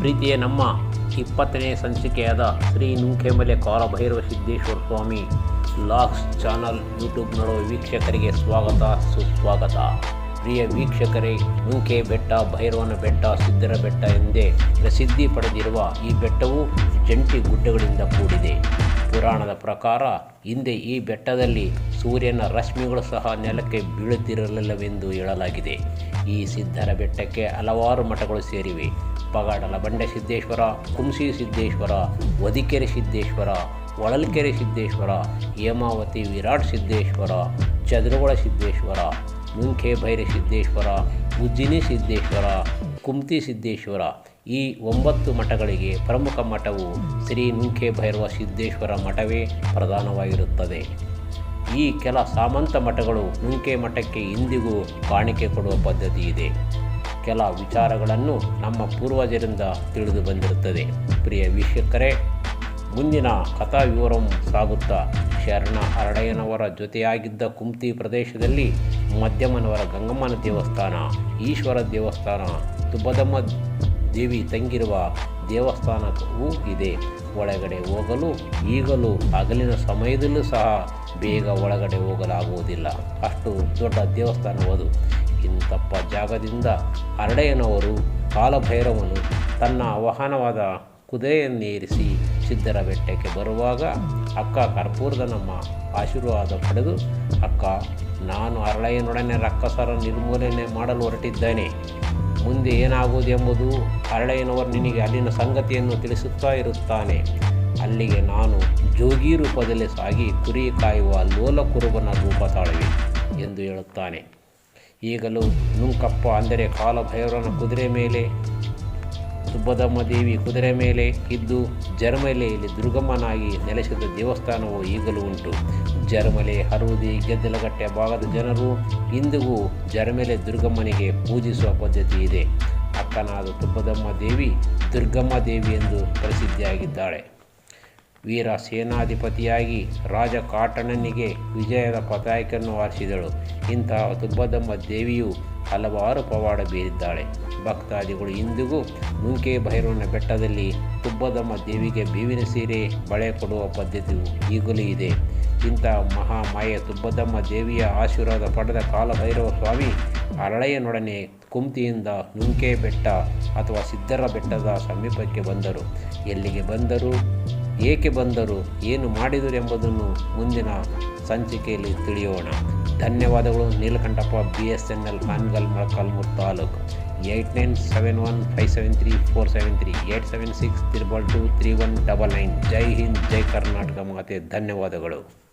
ಪ್ರೀತಿಯ ನಮ್ಮ ಇಪ್ಪತ್ತನೇ ಸಂಚಿಕೆಯಾದ ಶ್ರೀ ನುಂಕೆಮಲೆ ಕಾಲಭೈರವ ಸಿದ್ದೇಶ್ವರ ಸ್ವಾಮಿ ಲಾಕ್ಸ್ ಚಾನಲ್ ಯೂಟ್ಯೂಬ್ ನೋಡುವ ವೀಕ್ಷಕರಿಗೆ ಸ್ವಾಗತ, ಸುಸ್ವಾಗತ. ಪ್ರಿಯ ವೀಕ್ಷಕರೇ ನುಂಕೆ ಬೆಟ್ಟ, ಭೈರವನ ಬೆಟ್ಟ ಸಿದ್ದರ ಬೆಟ್ಟ ಎಂದೇ ಪ್ರಸಿದ್ಧಿ ಪಡೆದಿರುವ ಈ ಬೆಟ್ಟವು ಜಂಟಿ ಗುಡ್ಡಗಳಿಂದ ಕೂಡಿದೆ. ಪುರಾಣದ ಪ್ರಕಾರ ಹಿಂದೆ ಈ ಬೆಟ್ಟದಲ್ಲಿ ಸೂರ್ಯನ ರಶ್ಮಿಗಳು ಸಹ ನೆಲಕ್ಕೆ ಬೀಳುತ್ತಿರಲಿಲ್ಲವೆಂದು ಹೇಳಲಾಗಿದೆ. ಈ ಸಿದ್ಧರ ಬೆಟ್ಟಕ್ಕೆ ಹಲವಾರು ಮಠಗಳು ಸೇರಿವೆ. ಪಗಾಡಲ ಬಂಡೆ ಸಿದ್ದೇಶ್ವರ, ಕುಂಸಿ ಸಿದ್ದೇಶ್ವರ, ವದಿಕೆರೆ ಸಿದ್ದೇಶ್ವರ, ಒಳಲ್ಕೆರೆ ಸಿದ್ದೇಶ್ವರ, ಹೇಮಾವತಿ ವಿರಾಟ್ ಸಿದ್ದೇಶ್ವರ, ಚದ್ರಗೋಳ ಸಿದ್ದೇಶ್ವರ, ಮುಂಖೆ ಭೈರಿ ಸಿದ್ದೇಶ್ವರ, ಉಜ್ಜಿನಿ ಸಿದ್ದೇಶ್ವರ ಕುಮ್ತಿ ಸಿದ್ದೇಶ್ವರ. ಈ ಒಂಬತ್ತು ಮಠಗಳಿಗೆ ಪ್ರಮುಖ ಮಠವು ಶ್ರೀ ನುಂಖೆ ಭೈರವ ಸಿದ್ದೇಶ್ವರ ಮಠವೇ ಪ್ರಧಾನವಾಗಿರುತ್ತದೆ. ಈ ಕೆಲ ಸಾಮಂತ ಮಠಗಳು ನುಂಕೆ ಮಠಕ್ಕೆ ಇಂದಿಗೂ ಕಾಣಿಕೆ ಕೊಡುವ ಪದ್ಧತಿ ಇದೆ. ಕೆಲ ವಿಚಾರಗಳನ್ನು ನಮ್ಮ ಪೂರ್ವಜರಿಂದ ತಿಳಿದು ಬಂದಿರುತ್ತದೆ. ಪ್ರಿಯ ವೀಕ್ಷಕರೇ, ಮುಂದಿನ ಕಥಾ ವಿವರಂ ಸಾಗುತ್ತಾ ಶರಣ ಅರಡಯ್ಯನವರ ಜೊತೆಯಾಗಿದ್ದ ಕುಮ್ತಿ ಪ್ರದೇಶದಲ್ಲಿ ಮಧ್ಯಮನವರ ಗಂಗಮ್ಮನ ದೇವಸ್ಥಾನ, ಈಶ್ವರ ದೇವಸ್ಥಾನ, ತುಬದಮ್ಮ ದೇವಿ ತಂಗಿರುವ ದೇವಸ್ಥಾನವೂ ಇದೆ. ಒಳಗಡೆ ಹೋಗಲು, ಈಗಲೂ ಹಗಲಿನ ಸಮಯದಲ್ಲೂ ಸಹ ಬೇಗ ಒಳಗಡೆ ಹೋಗಲಾಗುವುದಿಲ್ಲ. ಅಷ್ಟು ದೊಡ್ಡ ದೇವಸ್ಥಾನವದು. ಇಂತಪ್ಪ ಜಾಗದಿಂದ ಹರಡೆಯನವರು ಕಾಲಭೈರವನು ತನ್ನ ವಾಹನವಾದ ಕುದುರೆಯನ್ನೇರಿಸಿ ಸಿದ್ದರ ಬೆಟ್ಟಕ್ಕೆ ಬರುವಾಗ ಅಕ್ಕ ಕರ್ಪೂರದ ನಮ್ಮ ಆಶೀರ್ವಾದ ಪಡೆದು, ಅಕ್ಕ, ನಾನು ಅರಳಯ್ಯನೊಡನೆ ರಕ್ಕಸರ ನಿರ್ಮೂಲನೆ ಮಾಡಲು ಹೊರಟಿದ್ದೇನೆ. ಮುಂದೆ ಏನಾಗುವುದೆಂಬುದು ಅರಳಯ್ಯನವರು ನಿನಗೆ ಅಲ್ಲಿನ ಸಂಗತಿಯನ್ನು ತಿಳಿಸುತ್ತಾ ಇರುತ್ತಾನೆ. ಅಲ್ಲಿಗೆ ನಾನು ಜೋಗಿ ರೂಪದಲ್ಲಿ ಸಾಗಿ ಕುರಿ ಕಾಯುವ ಲೋಲ ಕುರುಬನ ರೂಪ ತಾಳುವೆ ಎಂದು ಹೇಳುತ್ತಾನೆ. ಈಗಲೂ ನುಂಕಪ್ಪ ಅಂದರೆ ಕಾಲಭೈರವನ ಕುದುರೆ ಮೇಲೆ ಸುಬ್ಬದಮ್ಮ ದೇವಿ ಕುದುರೆ ಮೇಲೆ ಇದ್ದು ಜರ್ಮಲೆಯಲ್ಲಿ ದುರ್ಗಮ್ಮನಾಗಿ ನೆಲೆಸಿದ ದೇವಸ್ಥಾನವು ಈಗಲೂ ಉಂಟು. ಜರ್ಮಲೆ ಹರುದಿ ಗೆದ್ದಲಗಟ್ಟೆ ಭಾಗದ ಜನರು ಇಂದಿಗೂ ಜರ್ಮಲೆ ದುರ್ಗಮ್ಮನಿಗೆ ಪೂಜಿಸುವ ಪದ್ಧತಿ ಇದೆ. ಅಕ್ಕನಾದ ತುಬ್ಬದಮ್ಮ ದೇವಿ ದುರ್ಗಮ್ಮ ದೇವಿ ಎಂದು ಪ್ರಸಿದ್ಧಿಯಾಗಿದ್ದಾಳೆ. ವೀರ ಸೇನಾಧಿಪತಿಯಾಗಿ ರಾಜ ಕಾಟಣನಿಗೆ ವಿಜಯದ ಪತಾಕೆಯನ್ನು ಹಾರಿಸಿದಳು. ಇಂತಹ ತುಬ್ಬದಮ್ಮ ದೇವಿಯು ಹಲವಾರು ಪವಾಡ ಬೀರಿದ್ದಾಳೆ. ಭಕ್ತಾದಿಗಳು ಇಂದಿಗೂ ಮುಂಕೆ ಭೈರವನ ಬೆಟ್ಟದಲ್ಲಿ ತುಬ್ಬದಮ್ಮ ದೇವಿಗೆ ಬೇವಿನ ಸೀರೆ ಬಳೆ ಕೊಡುವ ಪದ್ಧತಿಯು ಈಗಲೂ ಇದೆ. ಇಂಥ ಮಹಾಮಾಯ ತುಬ್ಬದಮ್ಮ ದೇವಿಯ ಆಶೀರ್ವಾದ ಪಡೆದ ಕಾಲಭೈರವ ಸ್ವಾಮಿ ಅರಳೆಯನೊಡನೆ ಕುಮ್ತಿಯಿಂದ ನುಂಕೆ ಬೆಟ್ಟ ಅಥವಾ ಸಿದ್ದರ ಬೆಟ್ಟದ ಸಮೀಪಕ್ಕೆ ಬಂದರು. ಎಲ್ಲಿಗೆ ಬಂದರು? ಏಕೆ ಬಂದರು? ಏನು ಮಾಡಿದರು ಎಂಬುದನ್ನು ಮುಂದಿನ ಸಂಚಿಕೆಯಲ್ಲಿ ತಿಳಿಯೋಣ. ಧನ್ಯವಾದಗಳು. Neelakanthappa B S N L Hangal Molakalmuru taluk. Eight nine seven one five seven three four seven three eight seven six triple two three one double nine. Jai Hind, Jai Karnataka ಮಾತೆ. ಧನ್ಯವಾದಗಳು.